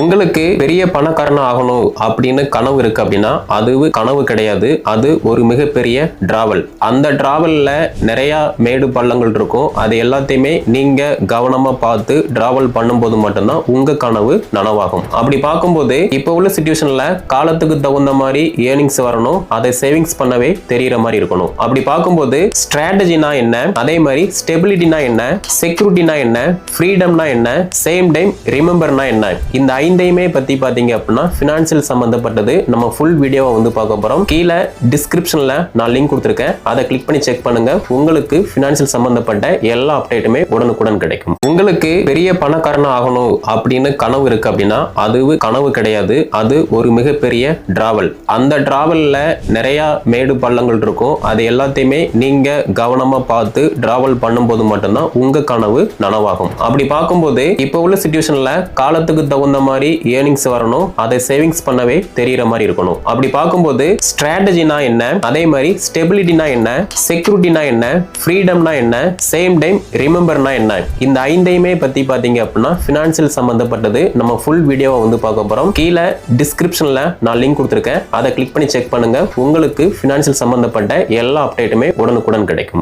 உங்களுக்கு பெரிய பணக்காரனா ஆகணும் அப்படின்னு கனவு இருக்கு அப்படின்னா அது கனவு கிடையாது. அது ஒரு மிகப்பெரிய டிராவல் அந்த டிராவலில் நிறைய மேடு பள்ளங்கள் இருக்கும். அது எல்லாத்தையுமே நீங்க கவனமா பார்த்து டிராவல் பண்ணும்போது மட்டும்தான் உங்க கனவு நனவாகும். அப்படி பார்க்கும்போது இப்போ உள்ள சுச்சுவேஷன்ல காலத்துக்கு தகுந்த மாதிரி ஏர்னிங்ஸ் வரணும். அதை சேவிங்ஸ் பண்ணவே தெரியற மாதிரி இருக்கணும். அப்படி பார்க்கும்போது ஸ்ட்ராட்டஜினா என்ன? அதே மாதிரி ஸ்டெபிலிட்டினா என்ன? செக்யூரிட்டினா என்ன? ஃப்ரீடம்னா என்ன? சேம் டைம் ரிமெம்பர்னா என்ன? இந்த ஐந்தையுமே பத்தி பாத்தீங்க அப்படின்னா ஃபினான்சியல் சம்பந்தப்பட்டது. நம்ம ஃபுல் வீடியோவை வந்து பார்க்க போறோம். கீழே டிஸ்கிரிப்ஷன்ல நான் லிங்க் கொடுத்துருக்கேன். அதை கிளிக் பண்ணி செக் பண்ணுங்க. உங்களுக்கு ஃபினான்சியல் சம்பந்தப்பட்ட எல்லா அப்டேட்டுமே உடனுக்குடன் கிடைக்கும். உங்களுக்கு பெரிய பணக்காரனா ஆகணும் அப்படின்னு கனவு இருக்கு அப்படின்னா அது கனவு கிடையாது. அது ஒரு மிகப்பெரிய டிராவல் அந்த டிராவல்ல நிறைய மேடு பள்ளங்கள் இருக்கும். அது எல்லாத்தையுமே நீங்க கவனமா பார்த்து டிராவல் பண்ணும்போது மட்டும்தான் உங்க கனவு நனவாகும். அப்படி பார்க்கும்போது இப்போ உள்ள சுச்சுவேஷன்ல காலத்துக்கு தகுந்த மாதிரி மாதிரி ஏர்னிங்ஸ் வரணும். அதை சேவிங்ஸ் பண்ணவே தெரியற மாதிரி இருக்கணும். அப்படி பார்க்கும்போது ஸ்ட்ராட்டஜினா என்ன? அதே மாதிரி ஸ்டெபிலிட்டினா என்ன? செக்யூரிட்டினா என்ன? ஃப்ரீடம்னா என்ன? சேம் டைம் ரிமெம்பர்னா என்ன? இந்த ஐந்தையுமே பத்தி பாத்தீங்க அப்படின்னா ஃபினான்சியல் சம்பந்தப்பட்டது நம்ம ஃபுல் வீடியோவை வந்து பார்க்க போறோம். கீழே டிஸ்கிரிப்ஷன்ல நான் லிங்க் கொடுத்துருக்கேன். அதை கிளிக் பண்ணி செக் பண்ணுங்க. உங்களுக்கு ஃபினான்சியல் சம்பந்தப்பட்ட எல்லா அப்டேட்டுமே உடனுக்குடன் கிடைக்கும்.